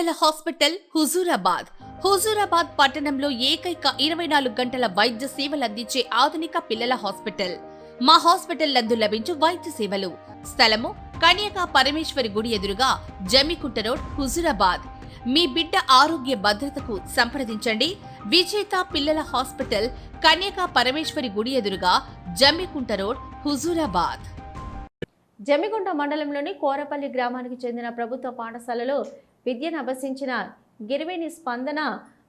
పిల్లల హాస్పిటల్ హుజూరాబాద్. హుజూరాబాద్ పట్టణంలో ఏకైక ఇరవై నాలుగు గంటల వైద్య సేవలు అందించే ఆధునిక పిల్లల హాస్పిటల్. మా హాస్పిటల్ నందు లభించు వైద్య సేవలు. స్థలము కన్యకా పరమేశ్వరి గుడి ఎదురుగా జమ్మికుంట రోడ్ హుజూరాబాద్. మీ బిడ్డ ఆరోగ్య భద్రతకు సంప్రదించండి. విజేత పిల్లల హాస్పిటల్ కన్యకా పరమేశ్వరి గుడి ఎదురుగా జమ్మికుంట రోడ్ హుజూరాబాద్. జమ్మిగుంట మండలంలోని కోరపల్లి గ్రామానికి చెందిన ప్రభుత్వ పాఠశాలలో విద్యను అభ్యసించిన గిరివేణి స్పందన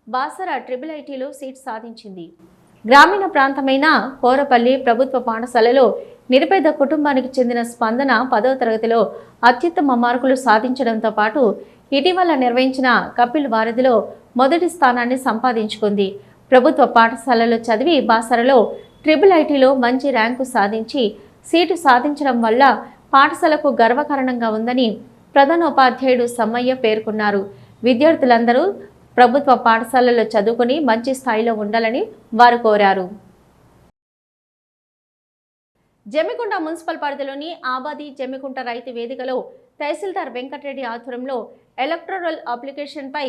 బాసర ట్రిపుల్ ఐటీలో సీట్ సాధించింది. గ్రామీణ ప్రాంతమైన కోరపల్లి ప్రభుత్వ పాఠశాలలో నిరుపేద కుటుంబానికి చెందిన స్పందన పదవ తరగతిలో అత్యుత్తమ మార్కులు సాధించడంతో పాటు ఇటీవల నిర్వహించిన కపిల్ వారధిలో మొదటి స్థానాన్ని సంపాదించుకుంది. ప్రభుత్వ పాఠశాలలో చదివి బాసరలో ట్రిపుల్ ఐటీలో మంచి ర్యాంకు సాధించి సీటు సాధించడం వల్ల పాఠశాలకు గర్వకారణంగా ఉందని ప్రధానోపాధ్యాయుడు సమ్మయ్య పేర్కొన్నారు. విద్యార్థులందరూ ప్రభుత్వ పాఠశాలలో చదువుకుని మంచి స్థాయిలో ఉండాలని వారు కోరారు. జమ్మికుంట మున్సిపల్ పరిధిలోని ఆబాది జమ్మికుంట రైతు వేదికలో తహసీల్దార్ వెంకటరెడ్డి ఆధ్వర్యంలో ఎలక్ట్రల్ అప్లికేషన్పై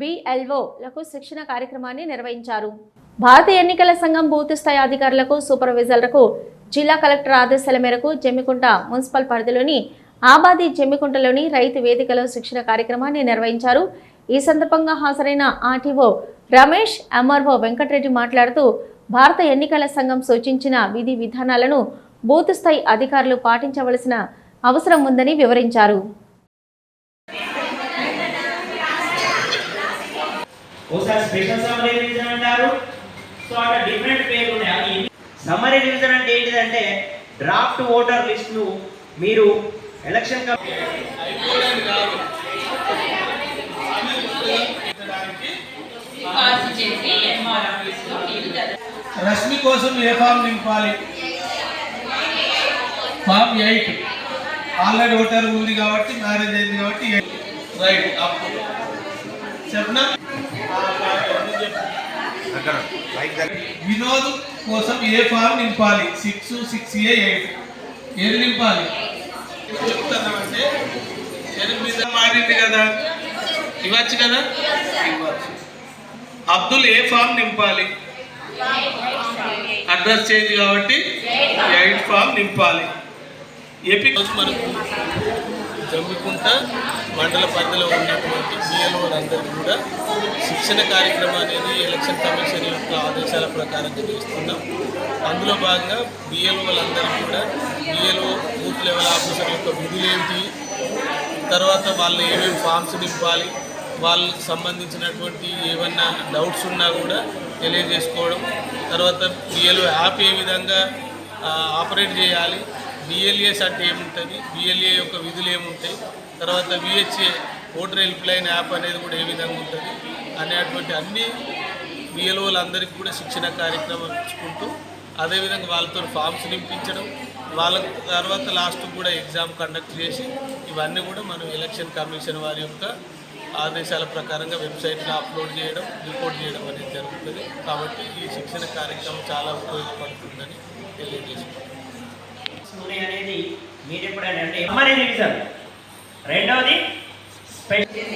బిఎల్ఓలకు శిక్షణ కార్యక్రమాన్ని నిర్వహించారు. భారత ఎన్నికల సంఘం బూత్ స్థాయి అధికారులకు సూపర్వైజర్లకు జిల్లా కలెక్టర్ ఆదేశాల మేరకు జమ్మికుంట మున్సిపల్ పరిధిలోని ఆబాది జమ్మికుంటలోని రైతు వేదికలో శిక్షణ కార్యక్రమాన్ని నిర్వహించారు. ఈ సందర్భంగా హాజరైన ఆర్టీఓ రమేష్ ఎంఆర్ఓ వెంకటరెడ్డి మాట్లాడుతూ భారత ఎన్నికల సంఘం సూచించిన విధి విధానాలను బూత్ స్థాయి అధికారులు పాటించవలసిన అవసరం ఉందని వివరించారు. సమ్మరీ రివిజన్ అంటే ఏంటిదంటే డ్రాఫ్ట్ ఓటర్ మీరు ఎలక్షన్ రశ్మి కోసం ఏ ఫామ్ నింపాలి? Form eight. ఆల్రెడీ ఓటర్ ఉంది కాబట్టి మ్యారేజ్ అయింది కాబట్టి రైట్ అప్పు చెప్పనా? వినోద్ కోసం ఏ ఫామ్ నింపాలి? Six six A eight. ఏది నింపాలి? కదా? ఇవ్వచ్చు కదా? ఇవ్వచ్చు. అబ్దుల్ ఏ ఫామ్ నింపాలి? అడ్రస్ చేంజ్ కాబట్టి ఎయిట్ ఫామ్ నింపాలి. ఏపీ మనకు జమ్మికుంట మండల పరిధిలో ఉన్నటువంటి బిఎల్ఓలందరికీ కూడా శిక్షణ కార్యక్రమం అనేది ఎలక్షన్ కమిషన్ యొక్క ఆదేశాల ప్రకారం చేస్తున్నాం అందులో భాగంగా బిఎల్ఓలందరికీ కూడా బిఎల్ఓ బూత్ లెవెల్ ఆఫీసర్ యొక్క విధులేంటి తర్వాత వాళ్ళు ఏమేమి ఫామ్స్ నింపాలి వాళ్ళకి సంబంధించినటువంటి ఏమన్నా డౌట్స్ ఉన్నా కూడా తెలియజేసుకోవడం తర్వాత బిఎల్ఓ యాప్ ఏ విధంగా ఆపరేట్ చేయాలి బిఎల్ఏస్ అంటే ఏముంటుంది? బిఎల్ఏ యొక్క విధులు ఏముంటాయి? తర్వాత VHA voter helpline app అనేది కూడా ఏ విధంగా ఉంటుంది? అనేటువంటి అన్ని బిఎల్ఓలందరికీ కూడా శిక్షణ కార్యక్రమం ఇచ్చుకుంటూ అదేవిధంగా వాళ్ళతో ఫామ్స్ నింపించడం వాళ్ళ తర్వాత లాస్ట్ కూడా ఎగ్జామ్ కండక్ట్ చేసి ఇవన్నీ కూడా మనం ఎలక్షన్ కమిషన్ వారి యొక్క ఆదేశాల ప్రకారంగా వెబ్సైట్లో అప్లోడ్ చేయడం రిపోర్ట్ చేయడం అనేది జరుగుతుంది. కాబట్టి ఈ శిక్షణ కార్యక్రమం చాలా ఉపయోగపడుతుందని తెలియజేసుకుంటాం సూర్య అనేది మీరు ఎప్పుడైనా అంటే సమ్మరీ రివిజన్ రెండవది స్పెషల్